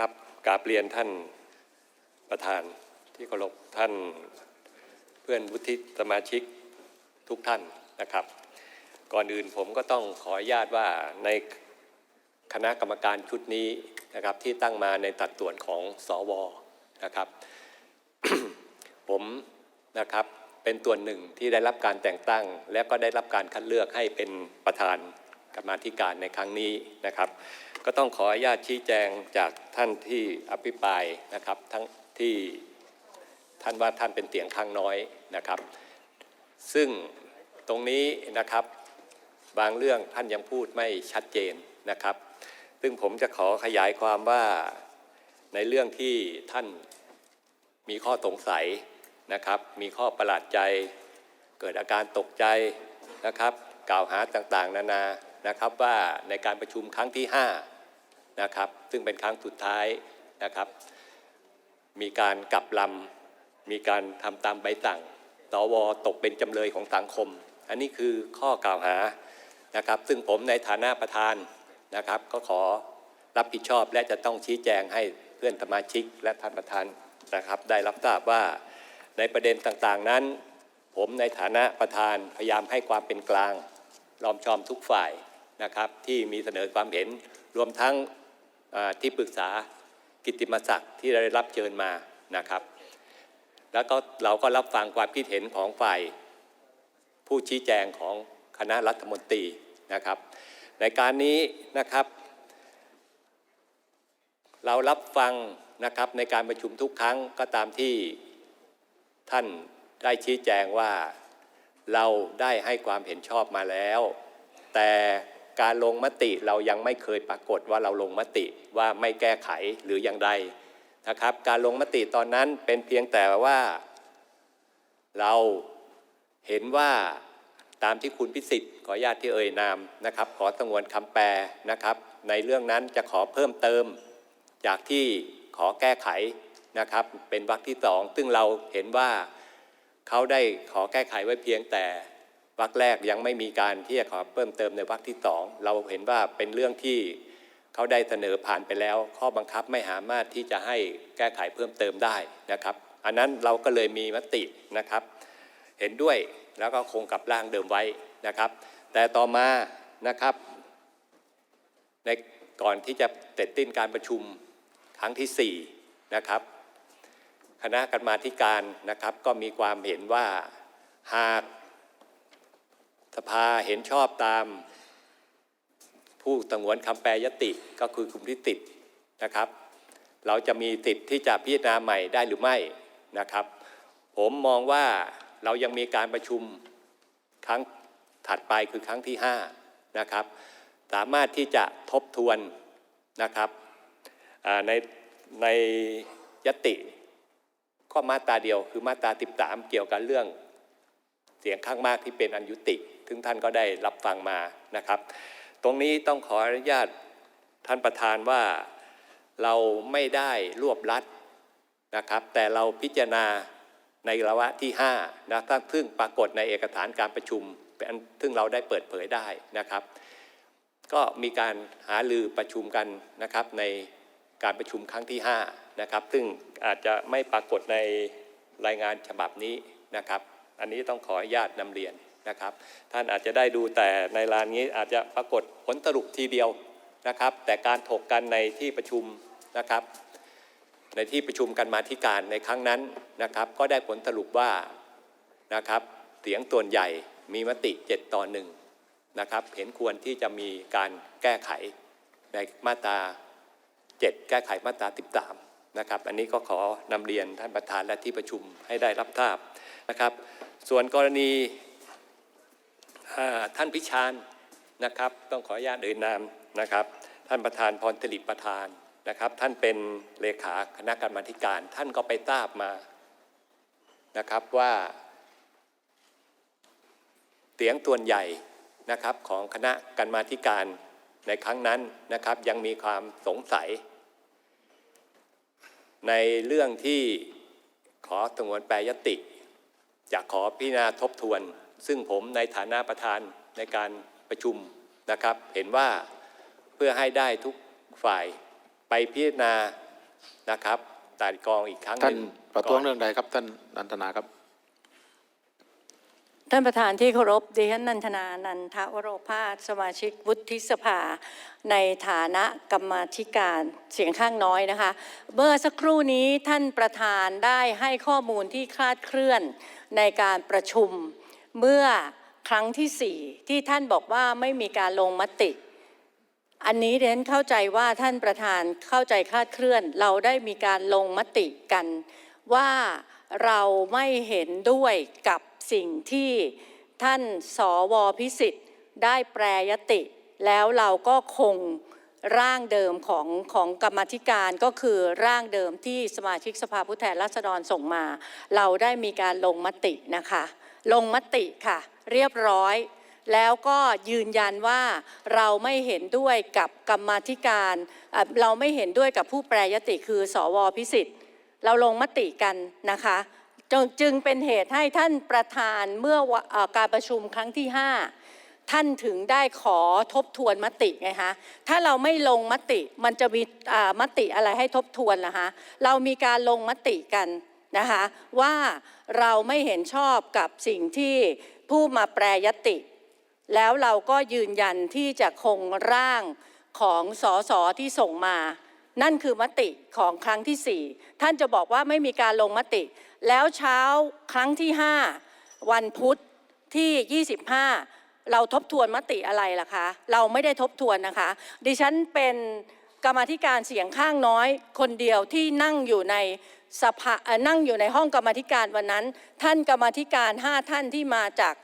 ครับกราบเรียนท่านประธานที่เคารพท่านเพื่อนวุฒิสมาชิกทุกท่านนะครับ ก่อนอื่นผมก็ต้องขออนุญาตว่าในคณะกรรมการชุดนี้นะครับที่ตั้งมาในตัดส่วนของสวนะครับ ผมนะครับเป็นตัวหนึ่งที่ได้รับการแต่งตั้ง และก็ได้รับการคัดเลือกให้เป็นประธานกรรมาธิการในครั้งนี้นะครับ ก็ต้องขออนุญาตชี้แจงจากท่านที่อภิปรายนะครับทั้งที่ท่านว่าท่านเป็นเตียงข้างน้อยนะครับ ซึ่งตรงนี้นะครับบางเรื่องท่านยังพูดไม่ชัดเจนนะครับ ซึ่งผมจะขอขยายความว่าในเรื่องที่ท่านมีข้อสงสัยนะครับ มีข้อประหลาดใจ เกิดอาการตกใจนะครับ กล่าวหาต่างๆ นานานะครับว่าในการประชุมครั้งที่ 5 นะครับ ซึ่งเป็นครั้งสุดท้ายนะครับ มีการกลับลำมีการทำตามใบสั่งสวตกเป็นจำเลยของสังคม อันนี้คือข้อกล่าวหานะครับ ซึ่งผมในฐานะประธานนะครับ ก็ขอรับผิดชอบและจะต้องชี้แจงให้เพื่อนสมาชิกและท่านประธานนะครับ ได้รับทราบว่าในประเด็นต่างๆนั้น ผมในฐานะประธานพยายามให้ความเป็นกลางรอมชอมทุกฝ่ายนะครับ ที่มีเสนอความเห็นรวมทั้ง ที่ปรึกษากิตติมศักดิ์ที่ได้รับเชิญมานะครับ แล้วก็เราก็รับฟังความคิดเห็นของฝ่ายผู้ชี้แจงของคณะรัฐมนตรีนะครับ ในการนี้นะครับ เรารับฟังนะครับในการประชุมทุกครั้งก็ตามที่ท่านได้ชี้แจงว่าเราได้ให้ความเห็นชอบมาแล้ว แต่ การลงมติเรายังไม่เคยปรากฏว่าเราลงมติว่าไม่แก้ไขหรืออย่างใดนะครับ การลงมติตอนนั้นเป็นเพียงแต่ว่า เราเห็นว่าตามที่คุณพิสิทธิ์ขออนุญาตที่เอ่ยนามนะครับ ขอสงวนคำแปลนะครับ ในเรื่องนั้นจะขอเพิ่มเติม จากที่ขอแก้ไขนะครับ เป็นวรรคที่สองซึ่งเราเห็นว่าเขาได้ขอแก้ไขไว้เพียงแต่ วรรคแรกยังไม่มีการที่จะขอเพิ่มเติมในวรรคที่สองเราเห็นว่าเป็นเรื่องที่เขาได้เสนอผ่านไปแล้ว ข้อบังคับไม่สามารถที่จะให้แก้ไขเพิ่มเติมได้นะครับ อันนั้นเราก็เลยมีมตินะครับ เห็นด้วยแล้วก็คงกับร่างเดิมไว้นะครับ แต่ต่อมานะครับ ในก่อนที่จะเสร็จสิ้นการประชุมครั้งที่4นะครับคณะกรรมาธิการนะครับก็มีความเห็นว่าหาก สภาเห็นชอบตาม ผู้สงวนคำแปลยติก็คือกลุ่มที่ติดนะครับ เราจะมีสิทธิ์ที่จะพิจารณาใหม่ได้หรือไม่นะครับ ผมมองว่าเรายังมีการประชุมครั้งถัดไปคือครั้งที่5นะครับ สามารถที่จะทบทวนนะครับในในยติข้อมาตราเดียวคือมาตรา 13 เกี่ยวกับเรื่อง เสียงข้างมากที่เป็นอันยุติ ซึ่งท่านก็ได้รับฟังมานะครับ ตรงนี้ต้องขออนุญาตท่านประธานว่าเราไม่ได้รวบรัดนะครับ แต่เราพิจารณาในระวะที่5นะครับซึ่งปรากฏในเอกสารการประชุมเป็นทึ่งเราได้เปิดเผยได้นะครับ ก็มีการหาลือประชุมกันนะครับในการประชุมครั้งที่5นะครับซึ่งอาจจะไม่ปรากฏในรายงานฉบับนี้นะครับ อันนี้ต้องขออนุญาตนำเรียน นะครับ ท่านอาจจะได้ดูแต่ในรานนี้อาจจะปรากฏผลสรุปทีเดียวนะครับ แต่การถกกันในที่ประชุมนะครับ ในที่ประชุมกันมาธิการในครั้งนั้นนะครับ ก็ได้ผลสรุปว่านะครับเสียงส่วนใหญ่มีมติ 7 ต่อหนึ่งนะครับ เห็นควรที่จะมีการแก้ไขในมาตรา 7 แก้ไขมาตรา 13 นะครับ อันนี้ก็ขอนำเรียนท่านประธานและที่ประชุมให้ได้รับทราบนะครับ ส่วนกรณี ท่านพิชานนะครับ ต้องขออนุญาตเอ่ยนามนะครับ ท่านประธานพรตลิประธานนะครับ ท่านเป็นเลขาคณะกรรมาธิการ ท่านก็ไปทราบมานะครับว่าเสียงส่วนใหญ่นะครับของคณะกรรมาธิการในครั้งนั้นนะครับ ยังมีความสงสัย ในเรื่องที่ขอสงวนแปรยติจะขอพิจารณาทบทวน ซึ่งผมในฐานะประธานในการประชุมนะครับ เห็นว่าเพื่อให้ได้ทุกฝ่ายไปพิจารณานะครับไต่กรองอีกครั้งหท่านนึ่งประท้วงก่อนเรื่องใดครับท่านนันทนาครับ ท่านประธานที่เคารพดิฉันนันทนานันทวโรภาสสมาชิกวุฒิสภา ในฐานะกรรมาธิการเสียงข้างน้อยนะคะ เมื่อสักครู่นี้ท่านประธานได้ให้ข้อมูลที่คลาดเคลื่อนในการประชุม เมื่อครั้งที่สี่ที่ท่านบอกว่าไม่มีการลงมติ อันนี้เดนเข้าใจว่าท่านประธานเข้าใจคาดเคลื่อน เราได้มีการลงมติกัน ว่าเราไม่เห็นด้วยกับสิ่งที่ท่านสวพิสิทธิ์ได้แปรยติ แล้วเราก็คงร่างเดิมของของกรรมธิการก็คือร่างเดิมที่สมาชิกสภาผู้แทนราษฎรส่งมา เราได้มีการลงมตินะคะ ลงมติค่ะ เรียบร้อย แล้วก็ยืนยันว่าเราไม่เห็นด้วยกับกรรมาธิการ เราไม่เห็นด้วยกับผู้แปรยติคือสวพิสิทธิ์ เราลงมติกันนะคะจงจึงเป็นเหตุให้ท่านประธานเมื่ออการประชุมครั้งที่ 5 ท่านถึงได้ขอทบทวนมติไงคะถ้าเราไม่ลงมติมันจะมีมติอะไรให้ทบทวนล่ะคะเรามีการลงมติกัน นะคะว่าเราไม่เห็นชอบกับสิ่งที่ผู้มาแปรยติ แล้วเราก็ยืนยันที่จะคงร่างของสสที่ส่งมา นั่นคือมติของครั้งที่ 4 ท่านจะบอกว่าไม่มีการลงมติ แล้วเช้าครั้งที่ 5 วันพุธที่ 25 เราทบทวนมติอะไรล่ะคะ เราไม่ได้ทบทวนนะคะ ดิฉันเป็นกรรมธิการเสียงข้างน้อย คนเดียวที่นั่งอยู่ใน สภานั่งอยู่ในห้องกรรมธิการวันนั้น ท่านกรรมธิการ 5 ท่านที่มาจาก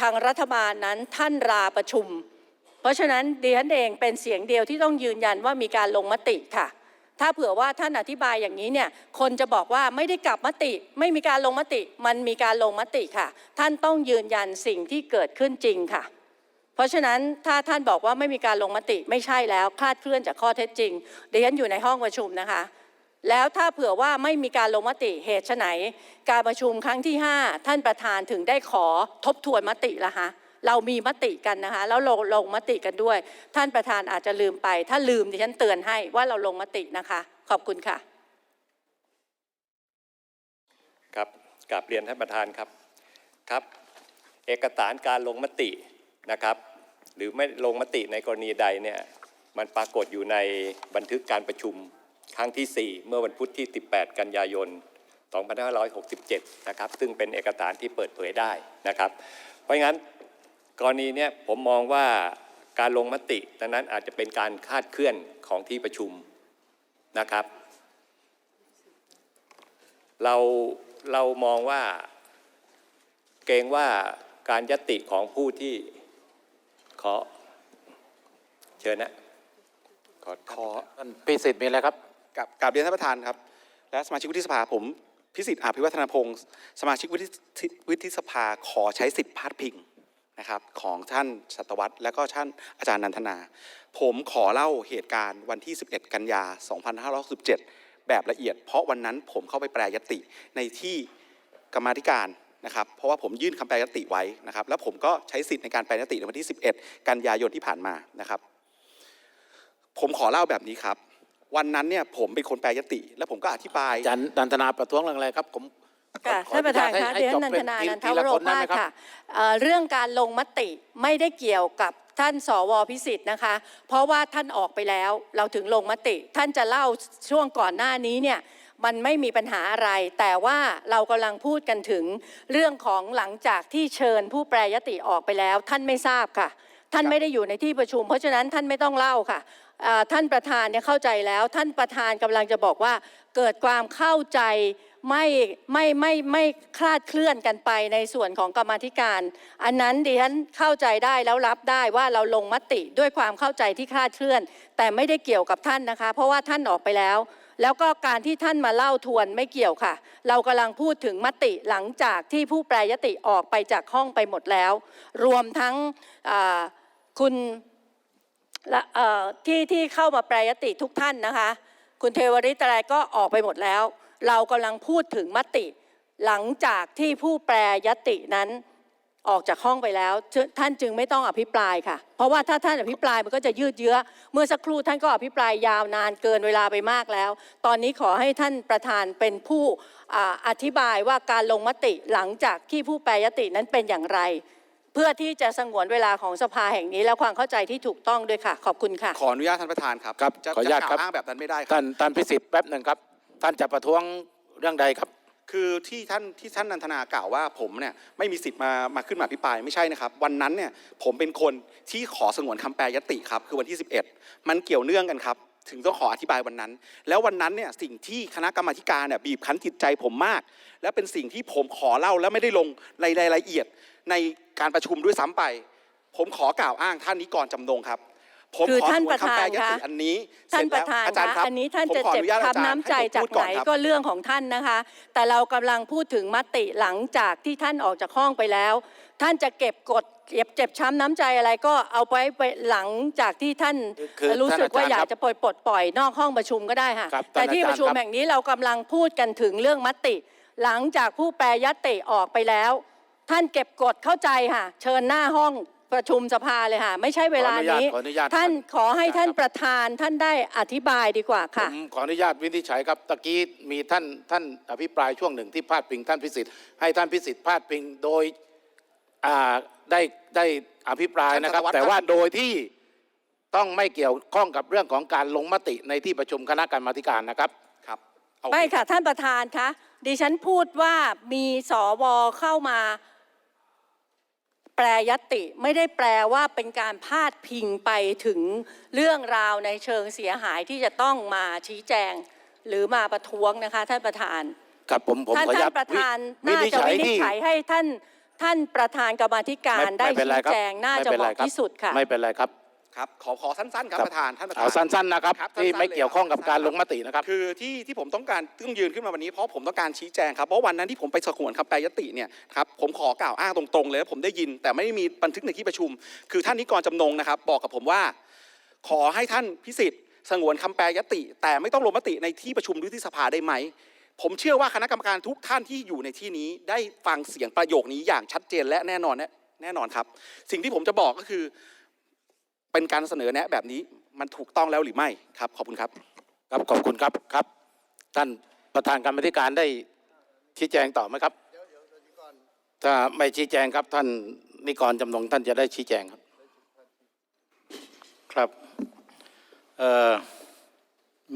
ทางรัฐบาลนั้นท่านลาประชุม เพราะฉะนั้นดิฉันเองเป็นเสียงเดียวที่ต้องยืนยันว่ามีการลงมติค่ะ ถ้าเผื่อว่าท่านอธิบายอย่างนี้เนี่ยคนจะบอกว่าไม่ได้กลับมติ ไม่มีการลงมติ มันมีการลงมติค่ะ ท่านต้องยืนยันสิ่งที่เกิดขึ้นจริงค่ะเพราะฉะนั้นถ้าท่านบอกว่าไม่มีการลงมติไม่ใช่แล้วคลาดเคลื่อนจากข้อเท็จจริงดิฉันอยู่ในห้องประชุมนะคะ แล้วถ้าเผื่อว่าไม่มีการลงมติเหตุไฉนการประชุมครั้งที่ 5 ท่านประธานถึงได้ขอทบทวนมติละคะเรามีมติกันนะคะแล้วลงลงมติกันด้วย ท่านประธานอาจจะลืมไป ถ้าลืมดิฉันเตือนให้ว่าเราลงมตินะคะ ขอบคุณค่ะ ครับกราบเรียนท่านประธานครับครับ เอกสารการลงมตินะครับ หรือไม่ลงมติในกรณีใดเนี่ยมันปรากฏอยู่ในบันทึกการประชุม ครั้งที่ 4 เมื่อวันพุธที่ 18 กันยายน 2567 นะครับ ซึ่งเป็นเอกสารที่เปิดเผยได้นะครับ เพราะงั้นกรณีเนี้ยผมมองว่าการลงมติดังนั้นอาจจะเป็นการคาดเคลื่อนของที่ประชุมนะครับ เราเรามองว่าเกรงว่าการยติของผู้ที่ขอเชิญนะขอขอท่านพิสิทธิ์มีอะไรครับ กับกับเรียนท่านประธานครับ และสมาชิกวุฒิสภาผม พิสิทธิ์อาภิวัฒนพงศ์สมาชิกวุฒิวุฒิสภาขอใช้สิทธิพาดพิงนะครับของท่านสัตวัตรและก็ท่านอาจารย์นันทนา ผมขอเล่าเหตุการณ์วันที่ 11 กันยา 2567 แบบละเอียด เพราะวันนั้นผมเข้าไปแปลยติในที่กรรมาธิการนะครับ เพราะว่าผมยื่นคำแปลยติไว้นะครับ แล้วผมก็ใช้สิทธิ์ในการแปลยติในวันที่ 11 กันยายนที่ผ่านมานะครับ ผมขอเล่าแบบนี้ครับ วันนั้นเนี่ยผมเป็นคนแปลยติ แล้วผมก็อธิบาย อาจารย์นันทนาประท้วงเรื่องอะไรครับผมค่ะขอท่านประธานอญคะตให้เดี๋ยวจบนันเป็ทนาทีนันททีวละโรคนได้ภาไหมสครับ ค่ะเอ่อเรื่องการลงมติไม่ได้เกี่ยวกับท่านสวพิสิทธิ์นะคะ เพราะว่าท่านออกไปแล้วเราถึงลงมติ ท่านจะเล่าช่วงก่อนหน้านี้เนี่ยมันไม่มีปัญหาอะไร แต่ว่าเรากำลังพูดกันถึงเรื่องของหลังจากที่เชิญผู้แปรยติออกไปแล้ว ท่านไม่ทราบค่ะ ท่านไม่ได้อยู่ในที่ประชุม เพราะฉะนั้นท่านไม่ต้องเล่าค่ะเอ่อ ท่านประธานเนี่ยเข้าใจแล้ว ท่านประธานกำลังจะบอกว่าเกิดความเข้าใจไม่ไม่ไม่ไม่คลาดเคลื่อนกันไปในส่วนของกรรมธิการ อันนั้นดิฉันเข้าใจได้แล้วรับได้ว่าเราลงมติด้วยความเข้าใจที่คลาดเคลื่อน แต่ไม่ได้เกี่ยวกับท่านนะคะ เพราะว่าท่านออกไปแล้ว แล้วก็การที่ท่านมาเล่าทวนไม่เกี่ยวค่ะ เรากำลังพูดถึงมติหลังจากที่ผู้แปรยติออกไปจากห้องไปหมดแล้ว รวมทั้งคุณ ที่ที่เข้ามาแปรยติทุกท่านนะคะ คุณเทวริตอะไรก็ออกไปหมดแล้ว เรากำลังพูดถึงมติ หลังจากที่ผู้แปรยตินั้นออกจากห้องไปแล้ว ท่านจึงไม่ต้องอภิปรายค่ะ เพราะว่าถ้าท่านอภิปรายมันก็จะยืดเยื้อ เมื่อสักครู่ท่านก็อภิปรายยาวนานเกินเวลาไปมากแล้ว ตอนนี้ขอให้ท่านประธานเป็นผู้ออธิบายว่าการลงมติหลังจากที่ผู้แปรยตินั้นเป็นอย่างไร พื่อที่จะสงวนเวลาของสภาแห่งนี้ และความเข้าใจที่ถูกต้องด้วยค่ะ ขอบคุณค่ะ ขออนุญาตท่านประธานครับครับจะขออนุญาตจะครับกล่าวอ้างแบบนั้นไม่ได้ครับท่านท่านพิสิทธิ์แป๊บหนึ่งครับ ท่านจะประท้วงเรื่องใดครับ คือที่ท่านที่ท่านนันทนากล่าวว่าผมเนี่ยไม่มีสิทธิ์มามาขึ้นมาอภิปรายไม่ใช่นะครับ วันนั้นเนี่ยผมเป็นคนที่ขอสงวนคำแปลยติครับ คือวันที่ 11 มันเกี่ยวเนื่องกันครับ ถึงต้องขออธิบายวันนั้น แล้ววันนั้นเนี่ยสิ่งที่คณะกรรมาธิการเนี่ยบีบคั้นจิตใจผมมาก และเป็นสิ่งที่ผมขอเล่าและไม่ได้ลงในรายละเอียด ในการประชุมด้วยซ้ำไป ผมขอกล่าวอ้างท่านนี้ก่อนจำนงครับ ผมคือขอท่านสงวนคำแปลยประธานติคะอันนี้ท่านเสปร็จระแล้วธานอาจารย์คคะรับอันนี้ท่านผมจะขออเจ็บนุญาตอาจารย์คำน้ำใจให้ผมจากพูดไหนอนครับก็เรื่องของท่านนะคะ แต่เรากำลังพูดถึงมติหลังจากที่ท่านออกจากห้องไปแล้ว ท่านจะเก็บกดเก็บเจ็บช้ำน้ำใจอะไรก็เอาไปไปหลังจากที่ท่านคือรู้สึกว่าท่านอาจารย์อยากจะปล่อยปลดปล่อยนอกห้องประชุมก็ได้ค่ะครับแต่ที่ท่านอาจารย์ประชุมครับแห่งนี้เรากำลังพูดกันถึงเรื่องมติ หลังจากผู้แปรยติออกไปแล้ว ท่านเก็บกดเข้าใจค่ะ เชิญหน้าห้องประชุมสภาเลยค่ะ ไม่ใช่เวลานี้ ขออนุญาตขออนุญาตท่านขอให้ท่านครับประธานท่านได้อธิบายดีกว่าผค่ะมขออนุญาตวินิจฉัยครับตะกี้มีท่านท่านอภิปรายช่วงหนึ่งที่พาดพิงท่านพิสิทธิ์ให้ท่านพิสิทธิ์พาดพิงโดยอ่าได้ได้อภิปรายนะครับ ท่านสารวัตรแต่ว่าครับโดยที่ต้องไม่เกี่ยวข้องกับเรื่องของการลงมติในที่ประชุมคณะกรรมาธิการนะครับ ครับเอาไม่ค่ะท่านประธานคะดิฉันพูดว่ามีสวเข้ามา แปรยติไม่ได้แปลว่าเป็นการพาดพิงไปถึงเรื่องราวในเชิงเสียหายที่จะต้องมาชี้แจง หรือมาประท้วงนะคะท่านประธานครับผมผมท่านขออนุท่าญานตประธานวิน่านิจจะฉัยวินิจที่ฉัยให้ท่านท่านประธานกรรมาธิการไม่ได้ไม่เป็นไรชี้ครับแจงน่าจะไม่เป็นเหไรมาะครับที่สุดค่ะ ไม่เป็นไรครับ ครับขอขอสั้นๆครับครับประธานท่านประธาน เอาสั้นๆนะครับครับที่สั้นๆไม่เกี่ยวข้องกับเลยครับการลงมตินะครับ คือที่ที่ผมต้องการต้องยืนขึ้นมาวันนี้เพราะผมต้องการชี้แจงครับเพราะวันนั้นที่ผมไปสงวนคำแปลยติเนี่ยครับผมขอกล่าวอ้างตรงๆเลยว่าผมได้ยิน แต่ไม่ได้มีบันทึกในที่ประชุม คือท่านนิกรจำนงนะครับ บอกกับผมว่า ขอให้ท่านพิสิทธิ์สงวนคำแปลยติ แต่ไม่ต้องลงมติในที่ประชุมหรือที่สภาได้ไหม ผมเชื่อว่าคณะกรรมการทุกท่านที่อยู่ในที่นี้ ได้ฟังเสียงประโยคนี้อย่างชัดเจนและแน่นอนแน่แน่นอนครับ สิ่งที่ผมจะบอกก็คือ เป็นการเสนอแนะแบบนี้มันถูกต้องแล้วหรือไม่ครับขอบคุณครับครับขอบคุณครับครับ ท่านประธานกรรมาธิการได้ชี้แจงต่อไหมครับถ้าไม่ชี้แจงครับท่านนิกรจำนงท่านจะได้ชี้แจงครับ ครับเอ่อ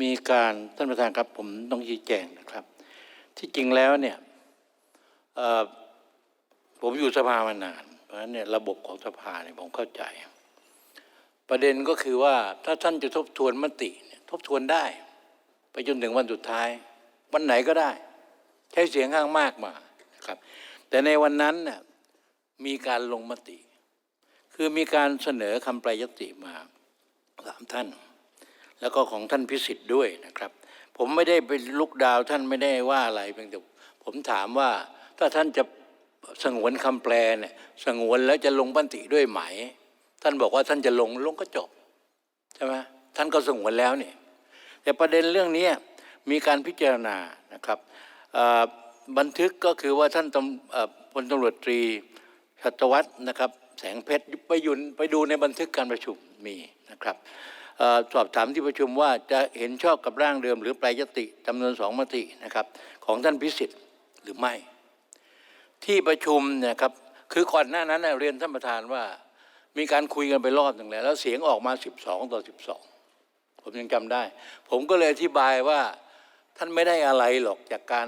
มีการท่านประธานครับผมต้องชี้แจงนะครับ ที่จริงแล้วเนี่ยเอ่อผมอยู่สภามานาน เพราะฉะนั้นเนี่ยระบบของสภาเนี่ยผมเข้าใจ ประเด็นก็คือว่าถ้าท่านจะทบทวนมติเนี่ยทบทวนได้ ไปจนถึงวันสุดท้าย วันไหนก็ได้ ใช้เสียงข้างมากมานะครับ แต่ในวันนั้นน่ะมีการลงมติ คือมีการเสนอคำแปรยติมาสามท่าน แล้วก็ของท่านพิสิทธิ์ด้วยนะครับ ผมไม่ได้ไปลุกดาวท่านไม่ได้ว่าอะไรเพียงแต่ผมถามว่าถ้าท่านจะสงวนคำแปลเนี่ยสงวนแล้วจะลงบันติด้วยไหม ท่านบอกว่าท่านจะลงลงก็จบใช่ไหมท่านก็สงวนแล้วนี่แต่ประเด็นเรื่องนี้มีการพิจารณานะครับบันทึกก็คือว่าท่านพลตำรวจตรีชัตวัฒน์นะครับ แสงเพชรไปยุนไปดูในบันทึกการประชุมมีนะครับอสอบถามที่ประชุมว่าจะเห็นชอบกับร่างเดิม หรือแปลยติจำนวนสองมตินะครับ ของท่านพิสิทธิ์หรือไม่ ที่ประชุมเนะครับคือก่อนหน้านั้นเรียนท่านประธานว่า มีการคุยกันไปรอบหนึ่งแล้ว แล้วเสียงออกมา 12 ต่อ 12 ผมยังจำได้ ผมก็เลยอธิบายว่าท่านไม่ได้อะไรหรอกจากการ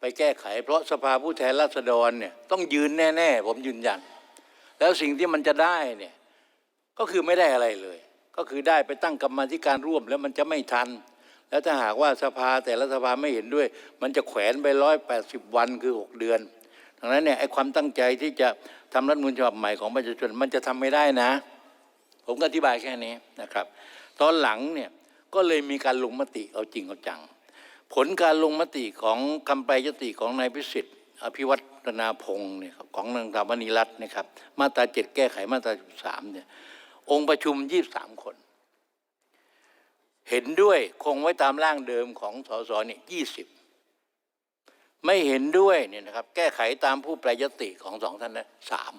ไปแก้ไข เพราะสภาผู้แทนราษฎรเนี่ยต้องยืนแน่ๆ ผมยืนยัน แล้วสิ่งที่มันจะได้เนี่ยก็คือไม่ได้อะไรเลย ก็คือได้ไปตั้งกรรมาธิการร่วมแล้วมันจะไม่ทัน แล้วถ้าหากว่าสภาแต่ละสภาไม่เห็นด้วย มันจะแขวนไปร้อยแปดสิบวันคือหกเดือน ดังนั้นเนี่ยไอ้ความตั้งใจที่จะทำรัฐมนูญฉบับใหม่ของประชาชนมันจะทำไม่ได้นะ ผมก็อธิบายแค่นี้นะครับ ตอนหลังเนี่ยก็เลยมีการลงมติเอาจริงเอาจัง ผลการลงมติของคำแปลยติของนายพิสิทธิ์ อภิวัตนาพงศ์เนี่ยของนางสาวมณีรัตน์นะครับ มาตราเจ็ดแก้ไขมาตราสามเนี่ยองค์ประชุมยี่สามคน เห็นด้วยคงไว้ตามร่างเดิมของสสเนี่ยยี่สิบ ไม่เห็นด้วยเนี่ยนะครับ แก้ไขตามผู้แปลยติของสองท่านนะสาม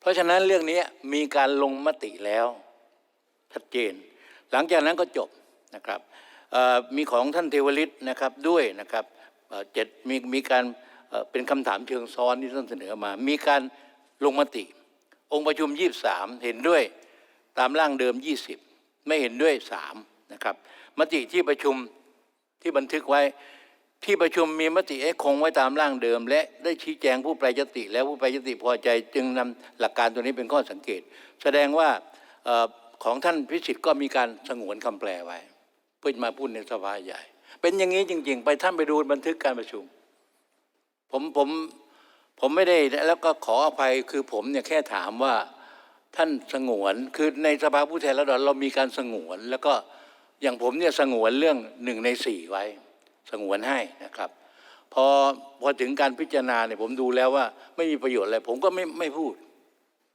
เพราะฉะนั้นเรื่องนี้มีการลงมติแล้วชัดเจน หลังจากนั้นก็จบนะครับมีของท่านเทวฤทธิ์นะครับด้วยนะครับเจ็ดมีมีการเอ่อเป็นคำถามเชิงซ้อนที่ท่านเสนอมา มีการลงมติ องค์ประชุม 23 เห็นด้วยตามร่างเดิม 20 ไม่เห็นด้วย3นะครับมติที่ประชุมที่บันทึกไว้ ที่ประชุมมีมติให้คงไว้ตามร่างเดิม และได้ชี้แจงผู้แปรยติ แล้วผู้แปรยติพอใจจึงนำหลักการตัวนี้เป็นข้อสังเกต แสดงว่าออของท่านพิสิทธิ์ก็มีการสงวนคำแปลไว้ เพื่อมาพูดในสภาใหญ่ เป็นอย่างนี้จริง ๆ ไปท่านไปดูบันทึกการประชุม ผมผมผมไม่ได้แล้วก็ขออภัยคือผมเนี่ยแค่ถามว่าท่านสงวนคือในสภาผู้แทนราษฎรเรามีการสงวน แล้วก็อย่างผมเนี่ยสงวนเรื่องหนึ่งในสี่ไว้ สงวนให้นะครับ พอพอถึงการพิจารณาเนี่ยผมดูแล้วว่าไม่มีประโยชน์อะไรผมก็ไม่ไม่พูด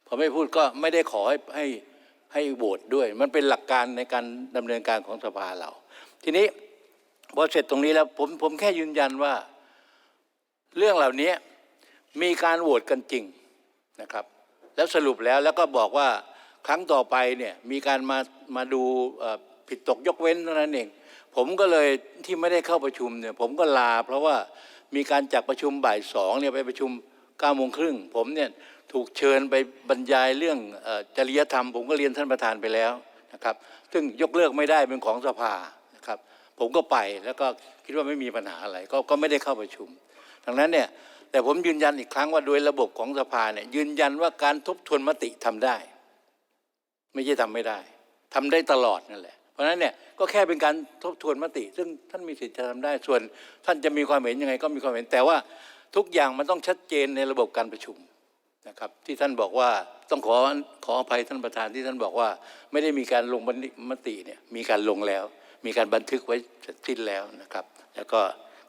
พอไม่พูดก็ไม่ได้ขอให้ให้ให้โหวตด้วย มันเป็นหลักการในการดำเนินการของสภาเรา ทีนี้พอเสร็จตรงนี้แล้วผมผมแค่ยืนยันว่า เรื่องเหล่านี้มีการโหวตกันจริงนะครับ แล้วสรุปแล้วแล้วก็บอกว่าครั้งต่อไปเนี่ยมีการมามาดูผิดตกยกเว้นเท่านั้นเอง ผมก็เลยที่ไม่ได้เข้าประชุมเนี่ยผมก็ลา เพราะว่ามีการจัดประชุมบ่ายสองเนี่ยไปประชุมเก้าโมงครึ่งผมเนี่ยถูกเชิญไปบรรยายเรื่องอจริยธรรม ผมก็เรียนท่านประธานไปแล้วนะครับ ซึ่งยกเลิกไม่ได้เป็นของสภานะครับผมก็ไปแล้วก็คิดว่าไม่มีปัญหาอะไรก็ก็ไม่ได้เข้าประชุมดังนั้นเนี่ยแต่ผมยืนยันอีกครั้งว่าโดยระบบของสภาเนี่ยยืนยันว่าการทบทวนมติทำได้ ไม่ใช่ทำไม่ได้ทำได้ตลอดนั่นแหละ ราะฉะนั้นเนี่ยก็แค่เป็นการทบทวนมติ ซึ่งท่านมีสิทธิ์จะทำได้ส่วน ท่านจะมีความเห็นยังไงก็มีความเห็นแต่ว่าทุกอย่างมันต้องชัดเจนในระบบการประชุมนะครับที่ท่านบอกว่าต้องขอขออภัยท่านประธานที่ท่านบอกว่า ไม่ได้มีการลงมติเนี่ยมีการลงแล้ว มีการบันทึกไว้เสร็จสิ้นแล้วนะครับ แล้วก็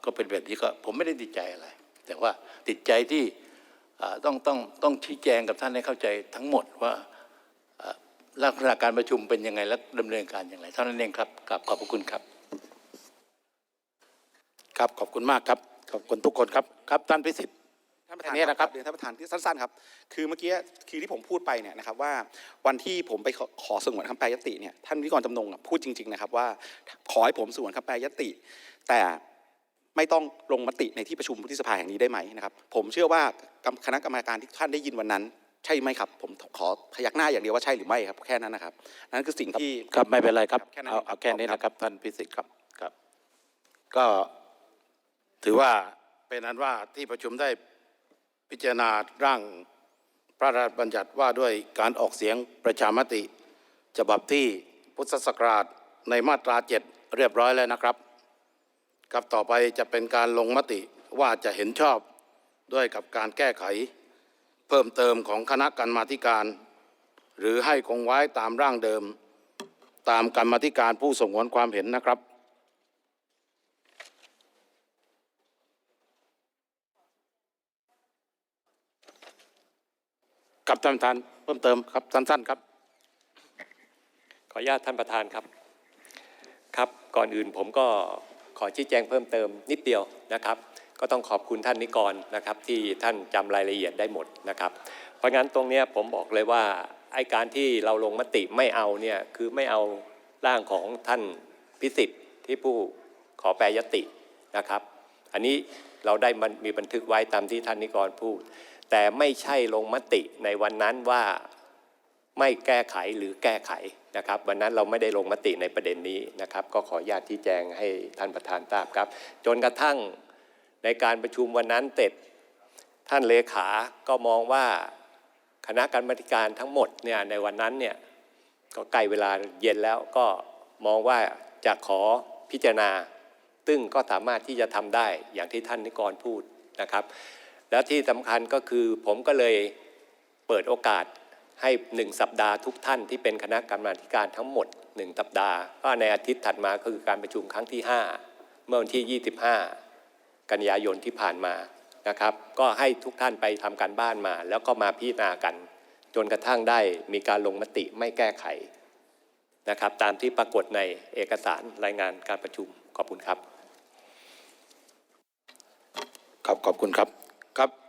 ก็เป็นแบบนี้ก็ผมไม่ได้ติดใจอะไร แต่ว่าติดใจที่ต้องต้องต้องชี้แจงกับท่านให้เข้าใจทั้งหมดว่า ลักษณะการประชุมเป็นยังไงและดำเนินการอย่างไร เท่านั้นเองครับกับขอบพระคุณครับ ครับขอบคุณมากครับขอบคุณทุกคนครับครับท่านพิสิทธิ์ท่านประธานอันนี้นะครับเรียนท่านประธานที่สั้นๆครับคือเมื่อกี้คือที่ผมพูดไปเนี่ยนะครับว่าวันที่ผมไปขอขอสงวนคำแปลยติเนี่ยท่านวิกรจำนงอะพูดจริงๆนะครับว่าขอให้ผมสงวนคำแปลยติ แต่ไม่ต้องลงมติในที่ประชุมวุฒิสภาแห่งนี้ได้ไหมนะครับผมเชื่อว่ากรรมคณะกรรมการที่ท่านได้ยินวันนั้น ใช่ไหมครับ ผมขอพยักหน้าอย่างเดียวว่าใช่หรือไม่ครับ แค่นั้นนะครับ นั่นคือสิ่งที่ครับไม่เป็นไรครับครับแค่นั้นเอาเองครับเอาแค่นี้ขอบคุณครับนะครับ ท่านพิสิทธิ์ครับครับ ก็ถือว่าเป็นอันว่าที่ประชุมได้พิจารณาร่างพระราชบัญญัติว่าด้วยการออกเสียงประชามติ ฉบับที่พุทธศักราชในมาตราเจ็ดเรียบร้อยแล้วนะครับครับต่อไปจะเป็นการลงมติว่าจะเห็นชอบด้วยกับการแก้ไข เพิ่มเติมของคณะกรรมาธิการ หรือให้คงไว้ตามร่างเดิม ตามกรรมาธิการผู้ส่งวนความเห็นนะครับกับท่านประธานเพิ่มเติมครับสั้นๆครับ ขออนุญาตท่านประธานครับครับ ก่อนอื่นผมก็ขอชี้แจงเพิ่มเติมนิดเดียวนะครับ ก็ต้องขอบคุณท่านนิกรนะครับที่ท่านจำรายละเอียดได้หมดนะครับ เพราะงั้นตรงนี้ผมบอกเลยว่าไอการที่เราลงมติไม่เอาเนี่ยคือไม่เอาร่างของท่านพิสิทธิ์ที่ผู้ขอแปรยตินะครับ อันนี้เราได้มันมีบันทึกไว้ตามที่ท่านนิกรพูด แต่ไม่ใช่ลงมติในวันนั้นว่าไม่แก้ไขหรือแก้ไขนะครับ วันนั้นเราไม่ได้ลงมติในประเด็นนี้นะครับ ก็ขออนุญาตที่แจงให้ท่านประธานทราบครับ จนกระทั่ง ในการประชุมวันนั้นเสร็จท่านเลขาก็มองว่าคณะกรรมาธิการทั้งหมดเนี่ยในวันนั้นเนี่ยก็ใกล้เวลาเย็นแล้วก็มองว่าจะขอพิจารณา ซึ่งก็สามารถที่จะทำได้อย่างที่ท่านนิกรพูดนะครับ แล้วที่สำคัญก็คือผมก็เลยเปิดโอกาสให้หนึ่งสัปดาห์ทุกท่านที่เป็นคณะกรรมาธิการทั้งหมดหนึ่งสัปดาห์ก็ในอาทิตย์ถัดมาก็คือการประชุมครั้งที่ 5 เมื่อวันที่ 25 กันยายนที่ผ่านมานะครับ ก็ให้ทุกท่านไปทำการบ้านมา แล้วก็มาพิจารณากัน จนกระทั่งได้มีการลงมติไม่แก้ไขนะครับ ตามที่ปรากฏในเอกสารรายงานการประชุมขอบคุณครับ ครับขอบคุณครับครับ